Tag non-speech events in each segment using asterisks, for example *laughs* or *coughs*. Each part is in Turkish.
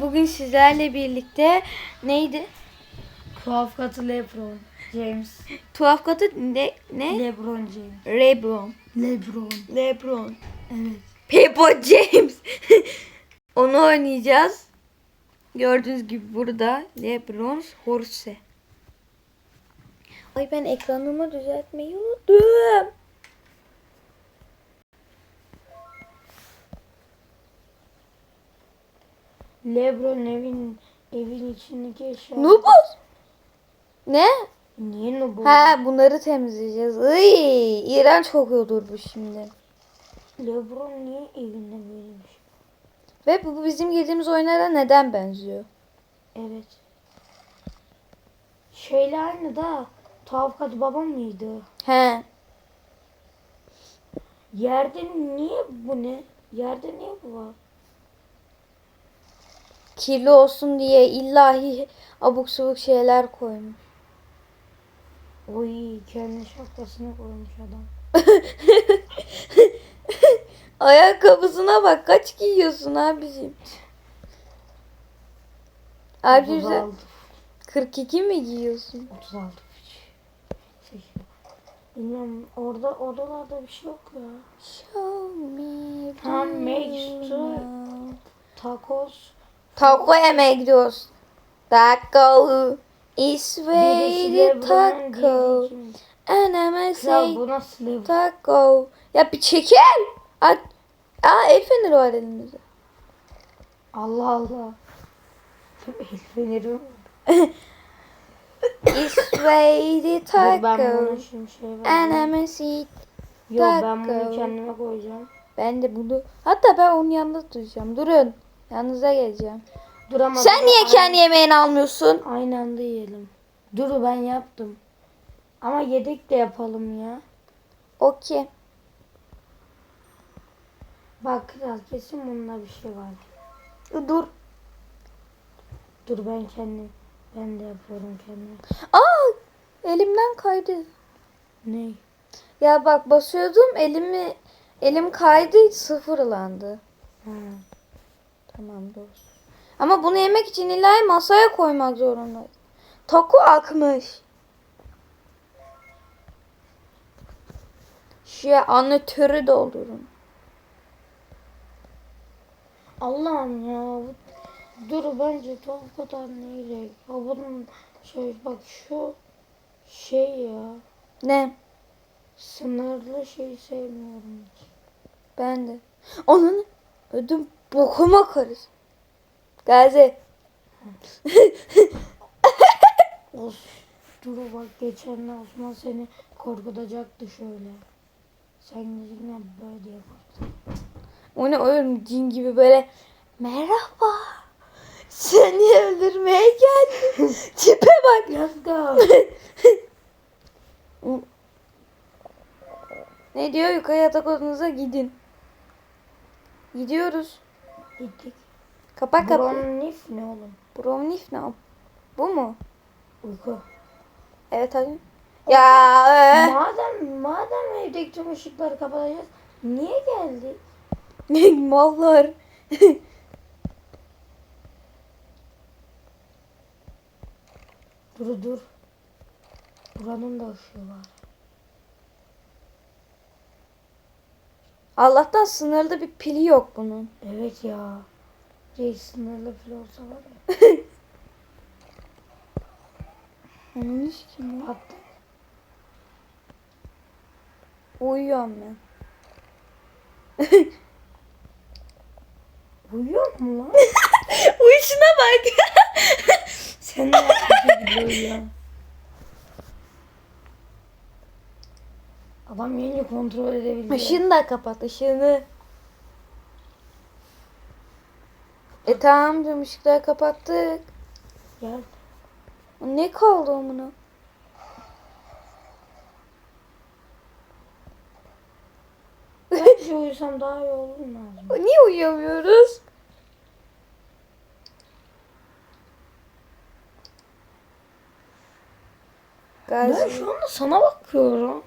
Bugün sizlerle birlikte neydi? Tuhaf katı Lebron James. *laughs* Tuhaf katı ne? ne? Lebron James. Lebron. Lebron. Lebron. Evet. Peppa James. *laughs* Onu oynayacağız. Gördüğünüz gibi burada Lebron Horse. Ay ben ekranımı düzeltmeyi unuttum. Lebron evin evin içindeki eşya. Nubuz. Ne? Niye Nubuz? Ha bunları temizleyeceğiz. Iy, iğrenç kokuyordur bu şimdi. Lebron niye evinde böylemiş? Ve bu bizim girdiğimiz oyunlara neden benziyor? Evet. Şeyle aynı da tuhaf katı babam mıydı? He. Yerde niye bu ne? Yerde niye bu var? Kirli olsun diye illahi abuk subuk şeyler koymuş. Oy kendi şapkasını koymuş adam. *laughs* Ayakkabısına bak kaç giyiyorsun abicim? Abi sen 36. 42 mi giyiyorsun? 36. Sekiz. Bilmiyorum orada odalarda bir şey yok ya. Show me. Tam now. Tacos. Taco yemeye gidiyoruz. Taco is Birisi very Lebron'un taco. Kral say taco. Ya bir çekil. Aa, aa el feneri var elimizde. Allah Allah. El feneri mi? Is very Dur ben taco. bunu şimdi şey say ben bunu taco. kendime koyacağım. Ben de bunu hatta ben onun yanında duracağım. Durun. Yanınıza geleceğim. Dur ama Sen niye kendi yemeğini almıyorsun? Aynı anda yiyelim. Dur ben yaptım. Ama yedek de yapalım ya. Okey. Bak kral kesin bunda bir şey var. Dur. Dur ben kendim. Ben de yapıyorum kendime. Aa! Elimden kaydı. Ne? Ya bak basıyordum elimi elim kaydı sıfırlandı. Ha. Tamam doğru. Ama bunu yemek için illa masaya koymak zorundayız. Taku akmış. Şey anlatörü doldurun. Allah'ım ya. Dur bence tuhaf kadar neyle? Ya bunun şey bak şu şey ya. Ne? Sınırlı şey sevmiyorum hiç. Ben de. Onun ödüm bokuma karış. Gazi. Of. Dur bak geçen Osman seni korkutacaktı şöyle. Sen yine böyle yaparsın. O ne oğlum cin gibi böyle merhaba. Seni öldürmeye geldim. *laughs* Tipe bak. Let's *laughs* go. Ne diyor? Yukarı yatak odanıza gidin. Gidiyoruz. Gittik. Kapak kapı. Bromnif ne oğlum? Brownleaf ne? Bu mu? Uyku. Evet hadi. Ya e. Madem madem evdeki tüm ışıkları kapatacağız. Niye geldik? *laughs* mallar. Dur dur. Buranın da ışığı var. Allah'tan sınırlı bir pili yok bunun. Evet ya. Reis sınırlı fil olsa var ya. *laughs* Onun iş kim? Patlı. Uyuyorum ben. *laughs* Uyuyor mu lan? *laughs* Uyuşuna bak. Sen ne yapıyorsun ya? Adam yeni kontrol edebiliyor. Işığını da kapat ışığını. E tamam canım ışıkları kapattık. Gel. Ne kaldı amına? Bence uyusam daha iyi olur mu? *laughs* Niye uyuyamıyoruz? Ben Gazi. şu anda sana bakıyorum.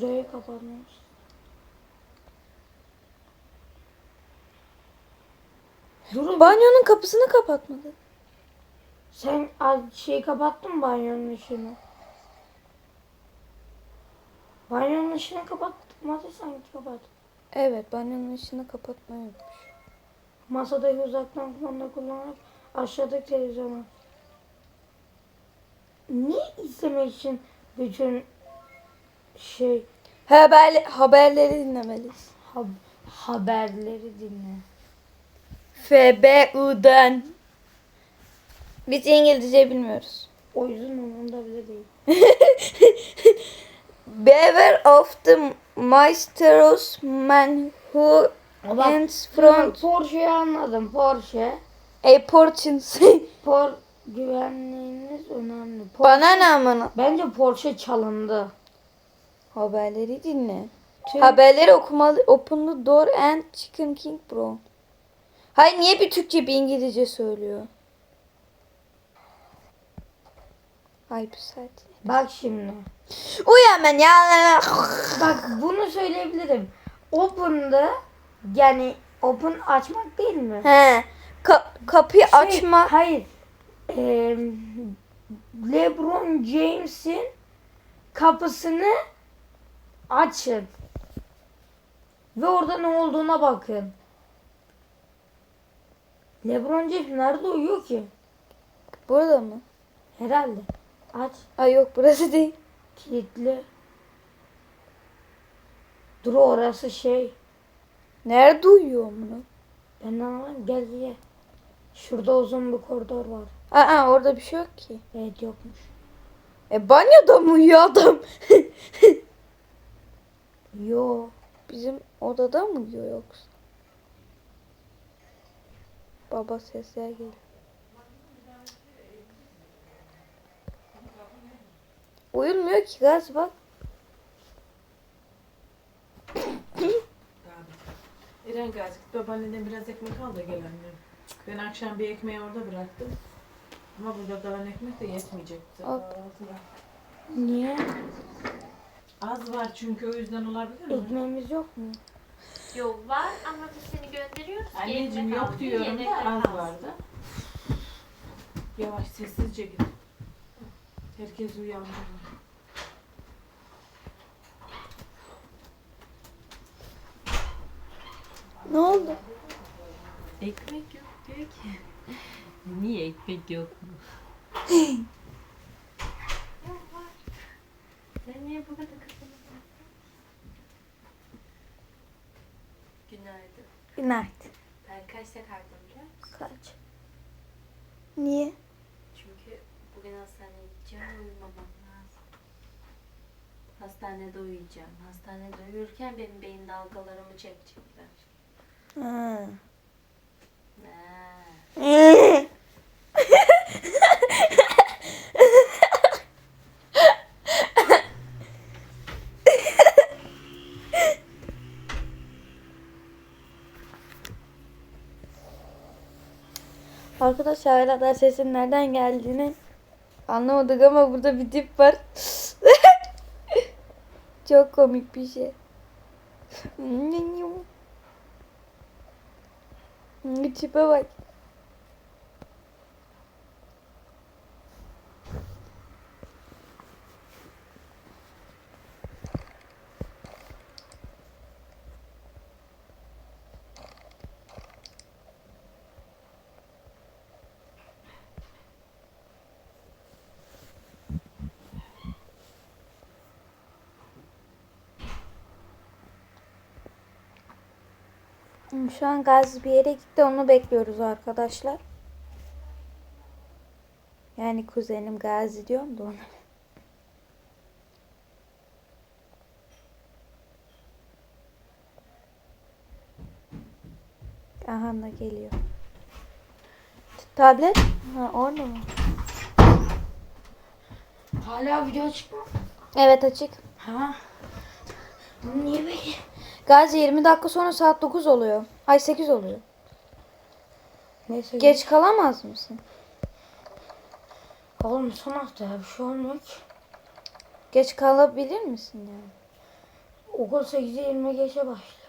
Şuraya kapanıyoruz. Durun Banyonun kapısını kapatmadın. sen az şeyi kapattın mı banyonun ışığını? Banyonun ışığını kapattık. Masa sanki kapat. Evet banyonun ışığını kapatmayı unutmuş. Masadaki uzaktan kumanda kullanarak aşağıdaki televizyona. Niye izlemek için bütün şey Haber, haberleri dinlemeliyiz. ha- haberleri dinle? FBU'dan. Biz İngilizce bilmiyoruz. O yüzden umurumda bile değil. *laughs* Beware of the mysterious man who Bak, ends front Porsche'yi anladım. Porsche. a portions. *laughs* Por güvenliğiniz önemli. Por- Bana ne amına? Bence Porsche çalındı. Haberleri dinle. Tüm- Haberleri okumalı. Open the door and Chicken King bro. Hayır niye bir Türkçe bir İngilizce söylüyor? Ay bir saat. Bak şimdi. Uyan ben ya. Bak bunu söyleyebilirim. Open'da yani open açmak değil mi? He. Ka- kapıyı Şey, açma. Hayır. Ee, LeBron James'in kapısını açın. Ve orada ne olduğuna bakın. LeBron James nerede uyuyor ki? Burada mı? Herhalde. Aç. Ay yok burası değil. Kilitli. Dur orası şey. Nerede uyuyor bunu? Ben de anlamadım. Gel ye. Şurada uzun bir koridor var. Aa orada bir şey yok ki. Evet yokmuş. E banyoda mı uyuyor adam? *laughs* Yo. Bizim odada mı uyuyor yoksa? Baba sesler geliyor. Uyulmuyor ki gaz bak. *coughs* Gazi git babaanneden biraz ekmek al da gel annem. Ben akşam bir ekmeği orada bıraktım. Ama burada kalan ekmek de yetmeyecekti. Al. Niye? Az var çünkü o yüzden olabilir mi? Ekmeğimiz yok mu? Yok var ama biz seni gönderiyoruz. ki Anneciğim ekmek yok al, diyorum yedekte da az kalsın. vardı. Yavaş sessizce git. Herkes uyandı. Ne oldu? Ekmek yok diyor ki. Niye ekmek yok mu? *laughs* Yok var. Sen niye bu kadar kızını Günaydın. Günaydın. Ben kaçta kalktım biliyor musun? Kaç? Niye? Çünkü bugün hastaneye gideceğim uyumamam lazım. Hastanede uyuyacağım. Hastanede uyurken benim beyin dalgalarımı çekecekler. Ha. Ha. *laughs* Arkadaşlar hala da sesin nereden geldiğini anlamadık ama burada bir tip var. *laughs* Çok komik bir şey. *laughs* Tipe bak. Şu an Gazi bir yere gitti onu bekliyoruz arkadaşlar. Yani kuzenim Gazi diyorum da ona. Aha da geliyor. Tablet? Ha orada mı? Hala video çıkma. Evet açık. Ha? Niye böyle? Gazi 20 dakika sonra saat 9 oluyor. Ay 8 oluyor. Neyse. Geç kalamaz mısın? Oğlum son hafta ya bir şey olmuyor ki. Geç kalabilir misin yani? Okul 8'e 20 geçe başlıyor.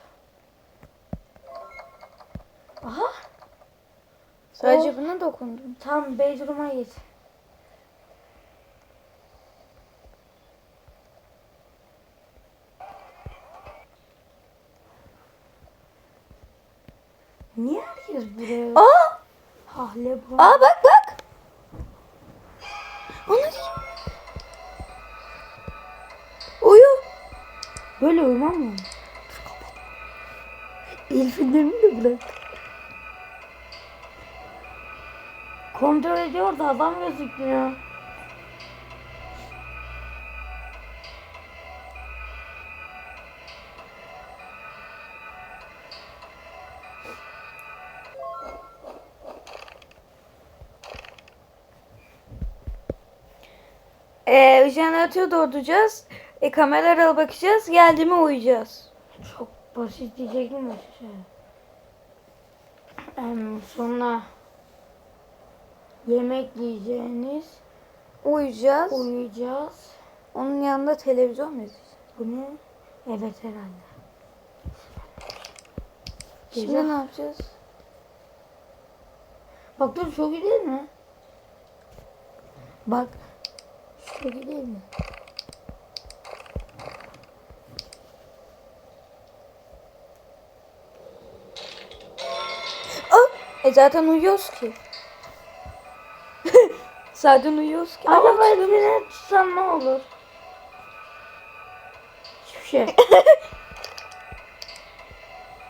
Aha. Sadece O- buna dokundum. Tam bedroom'a git. Niye herkes buraya? Aa! Ah Lebron. Aa bak bak. Onu Uyu. Böyle uyumam mı? El fenerini de bırak. Kontrol ediyor da adam gözükmüyor. Ee, jeneratörü dolduracağız. E, kameralara bakacağız. Geldi mi uyuyacağız. Çok basit diyecektim de. Em, sonra yemek yiyeceğiniz, Uyuyacağız. uyuyacağız. Onun yanında televizyon mu izleyeceğiz? Bu ne? Evet herhalde. Şimdi Güzel. ne yapacağız? Bak dur çok iyi değil mi? Bak. İyi değil mi? Aa, e zaten uyuyoruz ki. *laughs* zaten uyuyoruz ki. Aa, Acaba elimine tutsam ne olur? Hiçbir şey. *laughs*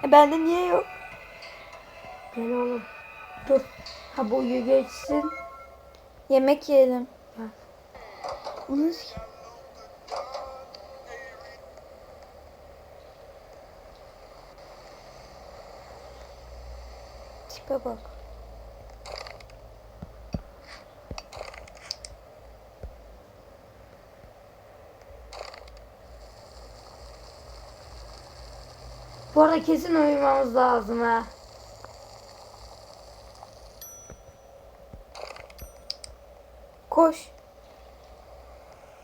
e, bende niye yok? Gel oğlum. Dur. Ha bu uyu geçsin. Yemek yiyelim. S- Tipe bak. Bu arada kesin uyumamız lazım ha. Koş.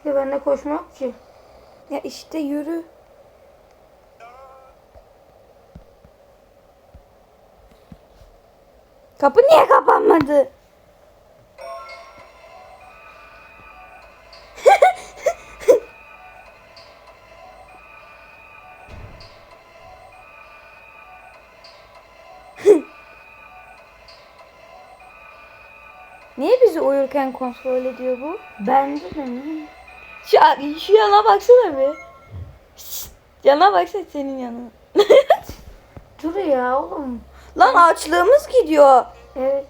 Ya bende koşma yok ki. Ya işte yürü. Kapı niye kapanmadı? *laughs* Niye bizi uyurken kontrol ediyor bu? Bende de ne? Şu, şu yana baksana bir. Şşt, yana baksana senin yanına. *laughs* Dur ya oğlum. Lan açlığımız gidiyor. Evet.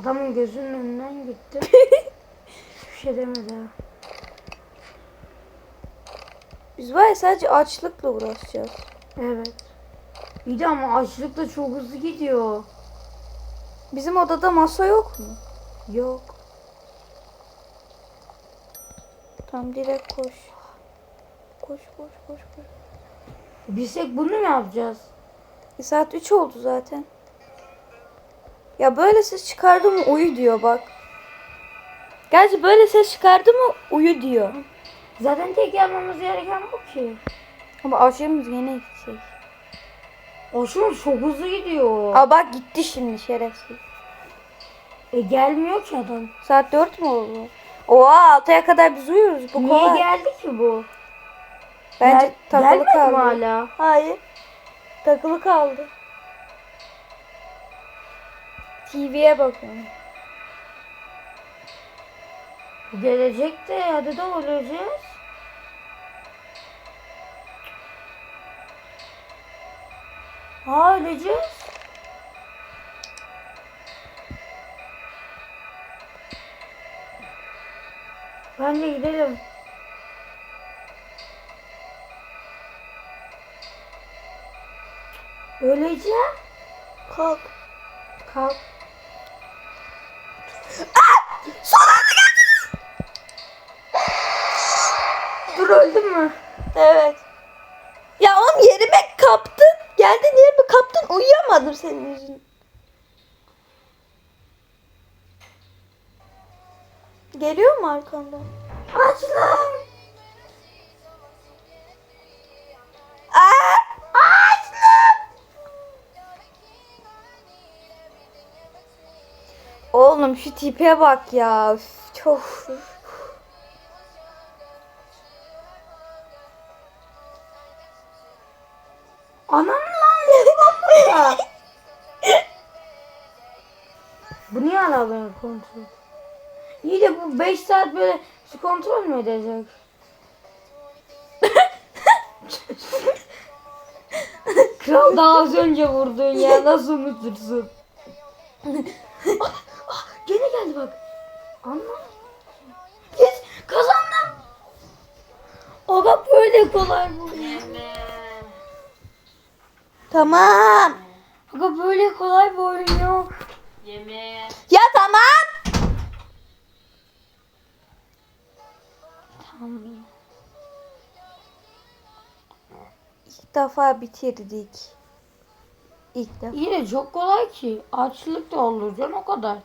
Adamın gözünün önünden gitti. *laughs* Hiçbir şey demedi ha. Biz var ya sadece açlıkla uğraşacağız. Evet. Bir de ama açlık da çok hızlı gidiyor. Bizim odada masa yok mu? Yok. Tam direkt koş. Koş koş koş koş. Bilsek bunu mu yapacağız? E, saat 3 oldu zaten. Ya böyle ses çıkardı mı uyu diyor bak. Gerçi böyle ses çıkardı mı uyu diyor. Zaten tek yapmamız gereken bu ki. Ama aşığımız yine gidecek. Aşkım çok hızlı gidiyor. Aa bak gitti şimdi şerefsiz. E gelmiyor ki adam. Saat 4 mü oldu? Oha 6'ya kadar biz uyuyoruz. Bu Niye kolay. geldi ki bu? Bence Gel- takılı kaldı. hala? Hayır. Takılı kaldı. TV'ye bakıyorum. Gelecek de hadi de öleceğiz. Ha öleceğiz. Bence gidelim. Öleceğim. Kalk. Kalk. Dur öldün mü? Evet. Ya oğlum yerime kaptın. Geldin yerime kaptın. Uyuyamadım senin yüzünden. Geliyor mu arkamda? Aç lan. Oğlum şu tipe bak ya. Üf, çok. Anam lan. Bu niye alalım kontrol? İyi de bu 5 saat böyle su kontrol mü edecek? Kral daha az önce vurdun ya nasıl unutursun? Ah, ah, Gene geldi bak. Anla. Yes, kazandım. Aga böyle kolay bu. Tamam. Aga böyle kolay bir oyun yok. Yeme. Ya tamam. Tamam. İlk defa bitirdik. İlk defa. İyi de çok kolay ki. Açlık da olur can o kadar.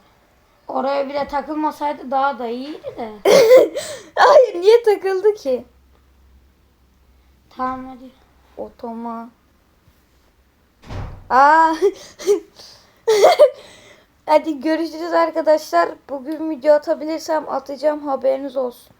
Oraya bile takılmasaydı daha da iyiydi de. *laughs* Hayır niye takıldı ki? tamam hadi. Otoma. Aa. *laughs* Hadi görüşürüz arkadaşlar. Bugün video atabilirsem atacağım haberiniz olsun.